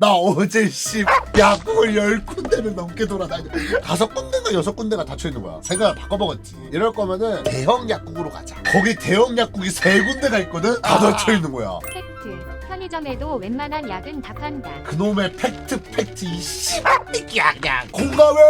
나 어제 씨 약국을 열 군데를 넘게 돌아다녀. 다섯 군데가 여섯 군데가 닫혀 있는 거야. 생각을 바꿔먹었지. 이럴 거면은 대형 약국으로 가자. 거기 대형 약국이 세 군데가 있거든? 다 닫혀 있는 거야. 팩트. 편의점에도 웬만한 약은 다 판다. 그놈의 팩트 팩트 이 씨발 새끼야. 그냥 공감해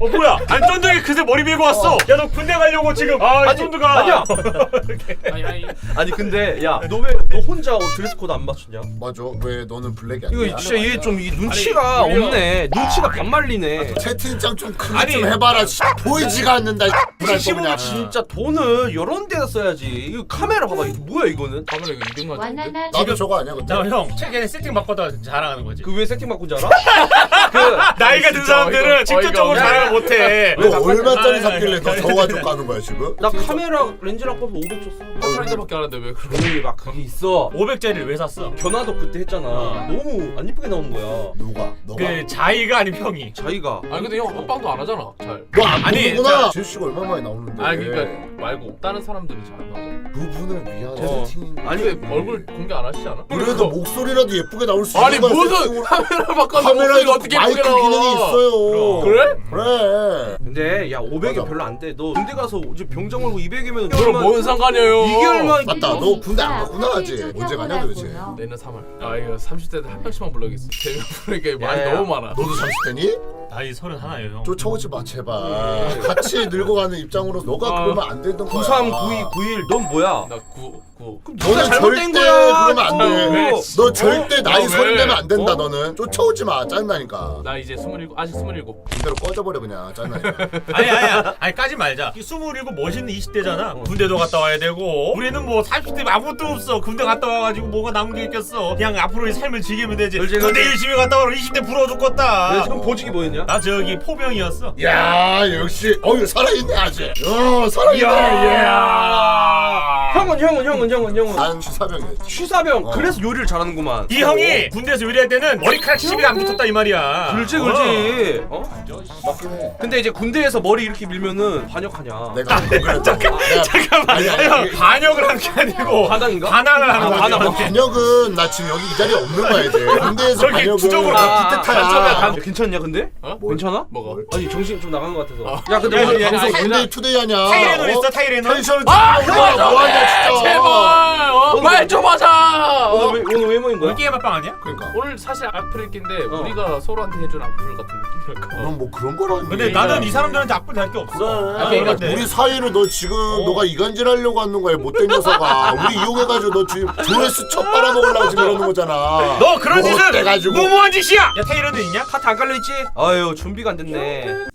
어 뭐야? 안 쫀득이 그새 머리 밀고 왔어. 야 너 군대 가려고 지금 아 아니, 쫀득아. 아니야. 아니 아니. 아니 근데 야 너 왜 너 혼자 드레스 코드 안 맞추냐? 맞아 왜 너는 블랙이 아니야 이거 진짜 얘 좀 이 눈치가 아니, 없네. 눈치가 반말리네. 채팅창 좀 크게 아니. 좀 해봐라 씨. 보이지가 않는다 이 X랄 거 시시보면 그냥. 진짜 돈을 이런 데다 써야지. 이거 카메라 봐봐. 이거 뭐야 이거는? 카메라 이거 200만 완나나 나도 저거 아니야 근데 자형 최근에 세팅 바꿔다 자랑하는 거지. 그 왜 세팅 바꾼 줄 알아? 그 나이가 든 사람들은 직접적으로 어이가 못해. 너 얼마짜리 아, 샀길래 너 아, 저거 가지고 까는 거야 지금? 나 카메라 렌즈랑 뽑아서 500 줬어. 파트라이더밖에 안 하는데 왜 그런 돈이 막 그게 있어. 500짜리를 왜 샀어? 견화도 그때 했잖아. 어. 너무 안 이쁘게 나오는 거야. 누가? 너가? 그 자의가 아닌 평이. 자기가 아니 근데 형 합방도 안 하잖아 잘 너안 아니, 보는구나 자- 제시가 얼마 만에 나오는데 아니 그러니까 말고 다른 사람들은 잘안 나오잖아 그분을 위한 어. 세팅 아니 왜 얼굴 공개 안 하시지 않아? 그래도 목소리라도 예쁘게 나올 수 아니 있는 거야, 무슨 세팅으로. 카메라 바꿔서 목소리가 어떻게 마이크 예쁘게 나와 기능이 있어요 그래? 그래 근데 야 500이 맞아. 별로 안 돼. 너 군대 가서 이제 병장 걸고 200이면 그럼 뭔 상관이에요 이게 얼마 맞다 너 군대 안 갔구나 아직 언제 가냐 도대체 내년 3월 아 이거 30대들 한 명씩만 불러야겠어 대면 부르니까 말이 야, 야. 너무 많아 너도 30대니? 나이 서른 하나예요 형. 쫓아오지 마 제발 같이 늙어가는 입장으로 너가 아, 그러면 안 되는 거야 93 92 91. 넌 뭐야? 나 9, 9 너는 잘못된 절대 거야, 그러면 안 돼. 또. 왜? 너 절대 나이 왜? 서른 되면 안 된다 어? 너는 쫓아오지 마 짜증나니까 나 이제 27 아직 27 이대로 꺼져버려 그냥 짜증나니까 아니 아니 아니 까지 말자. 이 스물이고 멋있는 20대잖아. 군대도 갔다 와야 되고. 우리는 뭐 30대 아무것도 없어. 군대 갔다 와가지고 뭐가 남은 게 있겠어. 그냥 앞으로의 삶을 즐기면 되지. 그렇지, 군대 그렇지. 열심히 갔다 와서 20대 부러워 왜 죽겠다. 지금 보직이 뭐였냐? 나 저기 포병이었어. 야 역시 어유 살아있네 아직 어 살아있네 야. 형은 형은 형은 형은 형은 난 취사병이었지 취사병. 어. 그래서 요리를 잘하는구만. 이 형이 군대에서 요리할 때는 머리카락 시비가 안 붙었다 이 말이야. 그렇지 어. 그렇지. 어? 맞긴 해 근데 이제 군대에서 머리 이렇게 밀면은 반역하냐? 내가 안 그랬다고 내가 잠깐만. 아니, 아니, 형 이게- 반역을 한 게 아니고 반항인가? 반항을 하는 아. 반항. 너 반역은 나 지금 여기 이 자리에 없는 거야 이제 군대에서 저기 반역은 부적으로 나 아, 기특하야 아, 괜찮냐 근데? 어? 괜찮아? 뭐가? 아니 정신 좀 나간 것 같아서. 어. 야 근데 야, 오늘 야, 방송 야, 군대 투데이 하냐 타이레놀 어? 있어 타이레놀. 텐션을 아 그만 있냐, 뭐하냐 진짜 제발 어? 말 좀 하자 오늘 어? 왜 오늘 왜 모인 거야? 게임 합방 아니야? 그러니까 오늘 사실 악플일긴데 어. 우리가 서로한테 해준 악플 같은 느낌이랄까 넌뭐 그런 거라니 근데 나는 이 사람들한테 악플 달게 없어. 아, 그러니까 우리 사이를 너 지금 너가 이간질 하려고 하는 거야 못된 녀석아 우리 이용해가지고 너 지금 조회수 첫 빨아먹으려고 지금 이러는 거잖아 너 그런 뭐 짓은. 무모한 짓이야. 야 테이러는 있냐? 카트 안 깔려 있지? 아유 준비가 안 됐네.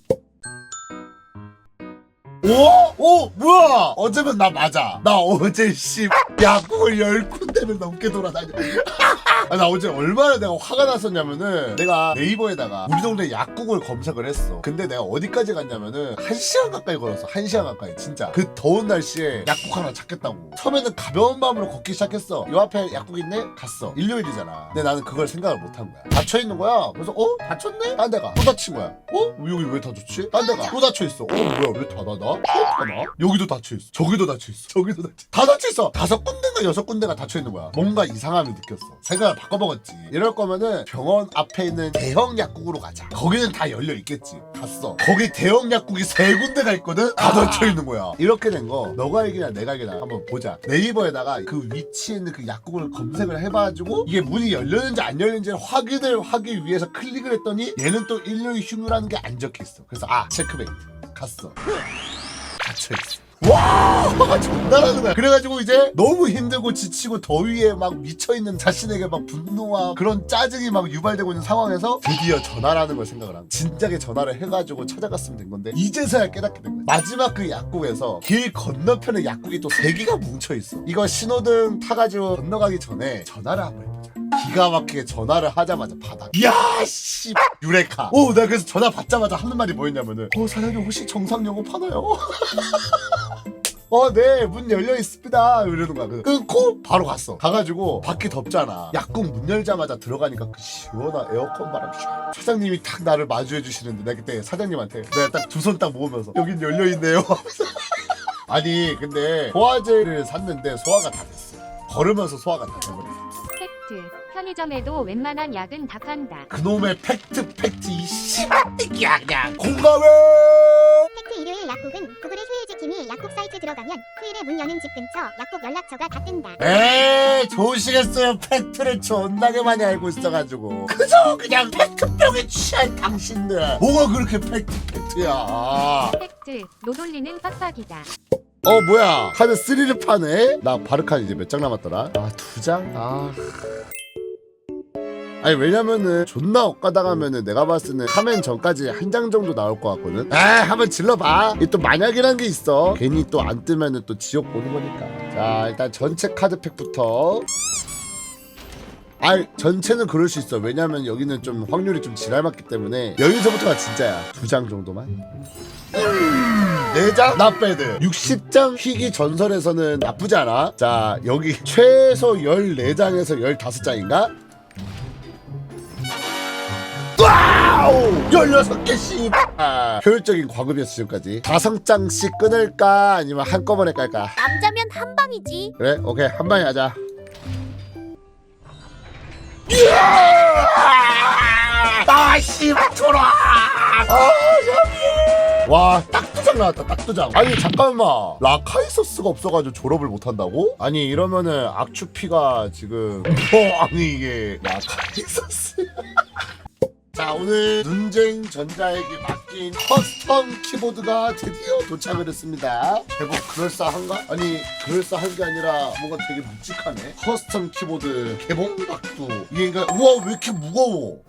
오? 오 뭐야 어제면 나 맞아 나 어제 씨 약국을 열 군데를 넘게 돌아다녀 아, 나 어제 얼마나 내가 화가 났었냐면은 내가 네이버에다가 우리 동네 약국을 검색을 했어. 근데 내가 어디까지 갔냐면은 한 시간 가까이 걸었어. 한 시간 가까이 진짜. 그 더운 날씨에 약국 하나 찾겠다고. 처음에는 가벼운 마음으로 걷기 시작했어. 요 앞에 약국 있네? 갔어. 일요일이잖아. 근데 나는 그걸 생각을 못 한 거야. 닫혀 있는 거야. 그래서 어? 닫혔네? 딴 데가. 또 닫힌 거야. 어? 여기 왜 닫혔지? 딴 데가. 또 닫혀 있어. 어 뭐야. 왜 닫아? 나? 또 닫아? 여기도 닫혀 있어. 저기도 닫혀 있어. 저기도 닫혀. 다 닫혀 있어. 다섯 군데가 여섯 군데가 닫혀 있는 거야. 뭔가 이상함을 느꼈어. 생각 을 바꿔먹었지. 이럴 거면은 병원 앞에 있는 대형 약국으로 가자. 거기는 다 열려 있겠지. 갔어. 거기 대형 약국이 세 군데가 있거든? 다 닫혀 있는 거야. 이렇게 된 거 너가 얘기나 내가 얘기나 한번 보자. 네이버에다가 그 위치에 있는 그 약국을 검색을 해봐가지고 이게 문이 열렸는지 안 열렸는지 확인을 하기 위해서 클릭을 했더니 얘는 또 일요일 휴무라는 게 안 적혀있어. 그래서 아 체크메이트. 갔어. 갇혀있어 와 거야 그래가지고 이제 너무 힘들고 지치고 더위에 막 미쳐있는 자신에게 막 분노와 그런 짜증이 막 유발되고 있는 상황에서 드디어 전화라는 걸 생각을 한 거야 진작에 전화를 해가지고 찾아갔으면 된 건데 이제서야 깨닫게 된 거야 마지막 그 약국에서 길 건너편에 약국이 또 세 개가 뭉쳐있어. 이거 신호등 타가지고 건너가기 전에 전화를 한번 해보자 기가 막히게 전화를 하자마자 받아. 야씨 유레카. 오, 내가 그래서 전화 받자마자 하는 말이 뭐였냐면은 어 사장님 혹시 정상 영업 하나요? 어, 네, 문 열려 있습니다. 이러는 거야. 그 끊고 바로 갔어. 가가지고 밖이 덥잖아. 약국 문 열자마자 들어가니까 그 시원한 에어컨 바람 샥. 사장님이 딱 나를 마주해 주시는데 내가 그때 사장님한테 내가 딱 두 손 딱 모으면서 여긴 열려 있네요. 아니 근데 소화제를 샀는데 소화가 다 됐어. 걸으면서 소화가 다 팩트. 편의점에도 웬만한 약은 다 판다. 그놈의 팩트 팩트 이씨 야 그냥 공감해! 팩트 일요일 약국은 구글의 휴일 지킴이 약국 사이트 들어가면 휴일에 문 여는 집 근처 약국 연락처가 다 뜬다. 에이 좋으시겠어요. 팩트를 존나게 많이 알고 있어가지고. 그저 그냥 팩트병에 취한 당신들. 뭐가 그렇게 팩트 팩트야? 팩트. 노돌리는 빡빡이다. 어 뭐야? 카드 3를 파네? 나 바르칸 이제 몇 장 남았더라? 아 두장아 아니 왜냐면은 존나 엇가당하면은 내가 봤을 때는 카멘 전까지 한 장 정도 나올 것 같거든. 아 한번 질러봐. 이게 또 만약이란 게 있어. 괜히 또 안 뜨면은 또 지옥 보는 거니까. 자 일단 전체 카드 팩부터. 아 전체는 그럴 수 있어. 왜냐면 여기는 좀 확률이 좀 지랄맞기 때문에 여기서부터가 진짜야. 두 장 정도만. 4장? 나빼드 60장 희귀 전설에서는 나쁘지 않아. 자 여기 최소 14장에서 15장인가? 와우 16개 씨 아, 효율적인 과금이었어 지금까지. 다섯 장씩 끊을까? 아니면 한꺼번에 깔까? 남자면 한 방이지. 그래 오케이. 한 방에 하자. 아씨 돌아 와딱 두장 나왔다 딱 두장. 아니 잠깐만. 라카이서스가 없어가지고 졸업을 못한다고? 아니 이러면은 악추피가 지금. 어 아니 이게 라카이서스 자 오늘 눈쟁 전자에게 맡긴 커스텀 키보드가 드디어 도착을 했습니다. 제법 그럴싸한가? 아니 그럴싸한 게 아니라 뭔가 되게 묵직하네. 커스텀 키보드 개봉박두 이게 그러니까 우와 왜 이렇게 무거워?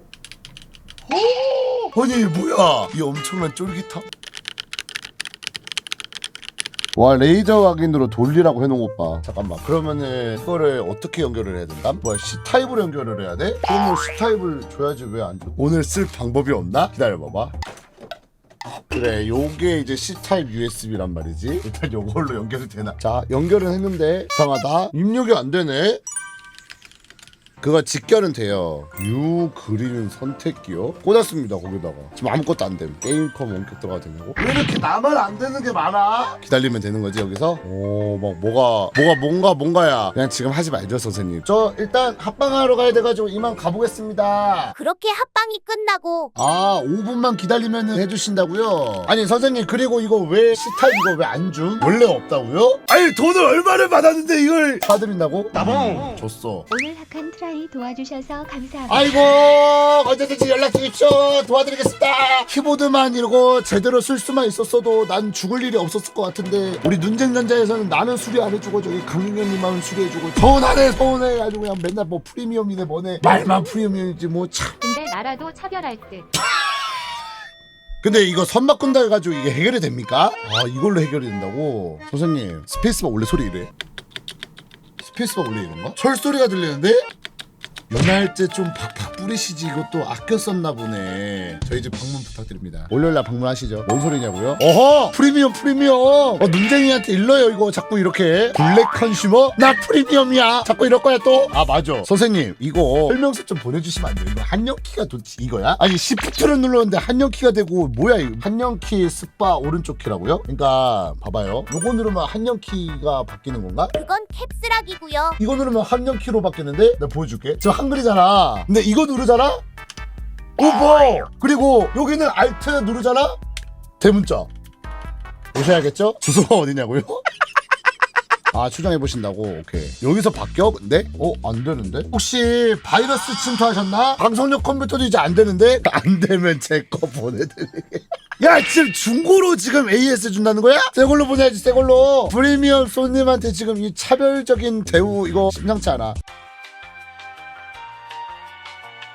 어? 아니 뭐야? 이 엄청난 쫄깃함 와 레이저 확인으로 돌리라고 해놓은 것 봐. 잠깐만 그러면은 이거를 어떻게 연결을 해야 된다? 뭐야 C 타입으로 연결을 해야 돼? 그러면 C 타입을 줘야지 왜 안 줘? 오늘 쓸 방법이 없나? 기다려봐봐. 그래 요게 이제 C 타입 USB란 말이지. 일단 요걸로 연결이 되나? 자 연결은 했는데 이상하다. 입력이 안 되네. 그거 직결은 돼요. 유 그리는 선택기요? 꽂았습니다 거기다가 지금 아무것도 안 됨. 게임컴 원격 들어가 되냐고? 왜 이렇게 나만 안 되는 게 많아? 기다리면 되는 거지 여기서? 오막 뭐가 뭐가 뭔가 뭔가야. 그냥 지금 하지 말죠 선생님. 저 일단 합방하러 가야 돼가지고 이만 가보겠습니다. 그렇게 합방이 끝나고 아 5분만 기다리면 해주신다고요? 아니 선생님 그리고 이거 왜 C타입 이거 왜 안 줌? 원래 없다고요? 아니 돈을 얼마를 받았는데 이걸 사드린다고? 나봉 줬어 오늘 학한 트라이 도와주셔서 감사합니다. 아이고 언제든지 연락 주십시오 도와드리겠습니다 키보드만 이러고 제대로 쓸 수만 있었어도 난 죽을 일이 없었을 것 같은데 우리 눈쟁전자에서는 나는 수리 안 해주고 저기 강민현님만 수리해주고 서운하네 서운해 아주 그냥 맨날 뭐 프리미엄이네 뭐네 말만 프리미엄이지 뭐 참 근데 나라도 차별할 듯. 근데 이거 선 바꾼다 해가지고 이게 해결이 됩니까? 아 이걸로 해결이 된다고? 선생님 스페이스바 원래 소리 이래 스페이스바 원래 이런가? 철 소리가 들리는데? 연할 때좀 팍팍 뿌리시지 이것도 아껴 썼나 보네 저희 집 방문 부탁드립니다 월요일날 방문하시죠 뭔 소리냐고요? 어허 프리미엄 프리미엄 어 눈쟁이한테 일러요 이거 자꾸 이렇게 블랙 컨슈머? 나 프리미엄이야 자꾸 이럴 거야 또? 아 맞아 선생님 이거 설명서 좀 보내주시면 안 돼요 이거 한영키가 도대체 이거야? 아니 시프트를 눌렀는데 한영키가 되고 뭐야 이거 한영키 스파 오른쪽 키라고요? 그러니까 봐봐요 요거 누르면 한영키가 바뀌는 건가? 그건 캡스락이고요. 이거 누르면 한영키로 바뀌는데 내가 보여줄게 지금 한글이잖아. 근데 이거 누르잖아? 오버! 그리고 여기는 알트 누르잖아? 대문자. 오셔야겠죠? 주소가 어디냐고요? 아 추정해 보신다고. 오케이. 여기서 바뀌어? 근데? 어안 되는데? 혹시 바이러스 침투하셨나? 방송용 컴퓨터도 이제 안 되는데? 안 되면 제 거 보내드릴게. 야 지금 중고로 지금 AS 준다는 거야? 새 걸로 보내야지 새 걸로. 프리미엄 손님한테 지금 이 차별적인 대우 이거 심상치 않아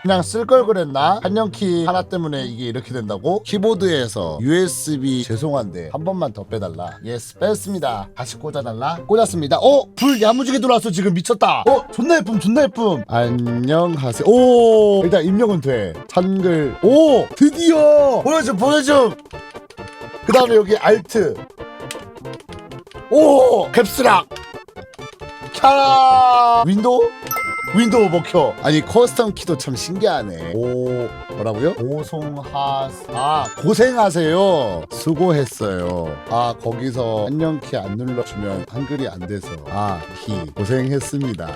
그냥 쓸 걸 그랬나? 한영키 하나 때문에 이게 이렇게 된다고? 키보드에서 USB 죄송한데 한 번만 더 빼달라. 예스 뺐습니다. 다시 꽂아달라? 꽂았습니다. 어? 불 야무지게 들어왔어 지금. 미쳤다. 어? 존나 예쁨 존나 예쁨. 안녕하세요. 오! 일단 입력은 돼. 한글. 오! 드디어! 보여줌 보여줌 그 다음에 여기 알트 오! 캡스락. 캬! 윈도우 윈도우 먹혀 아니 커스텀 키도 참 신기하네. 오 뭐라고요? 오송하 아 고생하세요. 수고했어요. 아 거기서 안녕 키 안 눌러주면 한글이 안 돼서. 아키 고생했습니다